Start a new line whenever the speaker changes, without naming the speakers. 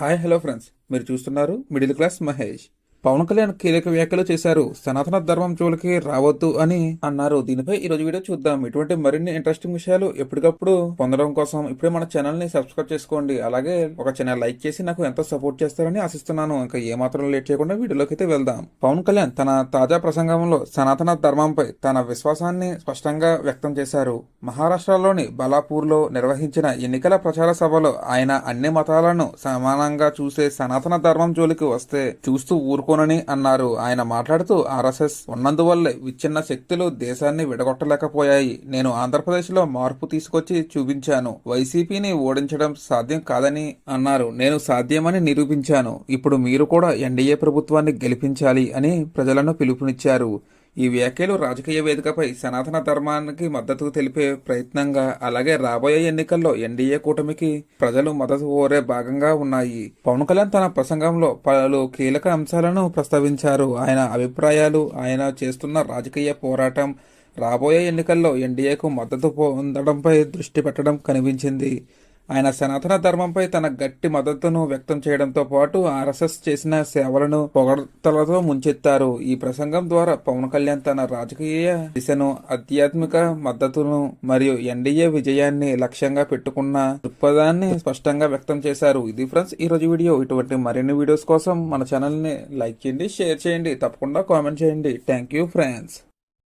Hi hello friends. మీరు చూస్తున్నారు middle class Mahesh. Pawan Kalyan కీలక వ్యాఖ్యలు చేశారు. సనాతన ధర్మం జోలికి రావద్దు అని అన్నారు. దీనిపై ఈ రోజు వీడియో చూద్దాం. ఇటువంటి మరిన్ని ఇంట్రెస్టింగ్ విషయాలు ఎప్పటికప్పుడు పొందడం కోసం ఇప్పుడే మన ఛానల్ని సబ్స్క్రైబ్ చేసుకోండి. అలాగే ఒక ఛానల్ లైక్ చేసి నాకు ఎంతో సపోర్ట్ చేస్తారని ఆశిస్తున్నాను. ఇంకా ఏమాత్రం లేట్ చేయకుండా వీడియోలోకి అయితే వెళ్దాం. పవన్ కళ్యాణ్ తన తాజా ప్రసంగంలో సనాతన ధర్మంపై తన విశ్వాసాన్ని స్పష్టంగా వ్యక్తం చేశారు. మహారాష్ట్రలోని బలాపూర్లో నిర్వహించిన ఎన్నికల ప్రచార సభలో ఆయన అన్ని మతాలను సమానంగా చూసే సనాతన ధర్మం జోలికి వస్తే చూస్తూ ఊరుకోనని అన్నారు. ఆయన మాట్లాడుతూ ఆర్ఎస్ఎస్ ఉన్నందువల్లే విచ్ఛిన్న శక్తులు దేశాన్ని విడగొట్టలేకపోయాయి. నేను ఆంధ్రప్రదేశ్లో మార్పు తీసుకొచ్చి చూపించాను. వైసీపీని ఓడించడం సాధ్యం కాదని అన్నారు. నేను సాధ్యమని నిరూపించాను. ఇప్పుడు మీరు కూడా ఎన్డీఏ ప్రభుత్వాన్ని గెలిపించాలి అని ప్రజలను పిలుపునిచ్చారు. ఈ వ్యాఖ్యలు రాజకీయ వేదికపై సనాతన ధర్మానికి మద్దతు తెలిపే ప్రయత్నంగా అలాగే రాబోయే ఎన్నికల్లో ఎన్డీఏ కూటమికి ప్రజలు మద్దతు కోరే భాగంగా ఉన్నాయి. పవన్ కళ్యాణ్ తన ప్రసంగంలో పలు కీలక అంశాలను ప్రస్తావించారు. ఆయన అభిప్రాయాలు ఆయన చేస్తున్న రాజకీయ పోరాటం రాబోయే ఎన్నికల్లో ఎన్డీఏకు మద్దతు పొందడంపై దృష్టి పెట్టడం కనిపించింది. ఆయన సనాతన ధర్మంపై తన గట్టి మద్దతును వ్యక్తం చేయడంతో పాటు ఆర్ఎస్ఎస్ చేసిన సేవలను పొగడతలతో ముంచెత్తారు. ఈ ప్రసంగం ద్వారా పవన్ కళ్యాణ్ తన రాజకీయ దిశను ఆధ్యాత్మిక మద్దతును మరియు ఎన్డీఏ విజయాన్ని లక్ష్యంగా పెట్టుకున్న దృక్పథాన్ని స్పష్టంగా వ్యక్తం చేశారు. ఇది ఫ్రెండ్స్ ఈ రోజు వీడియో. ఇటువంటి మరిన్ని వీడియోస్ కోసం మన ఛానల్ని లైక్ చేయండి షేర్ చేయండి తప్పకుండా కామెంట్ చేయండి. Thank you friends.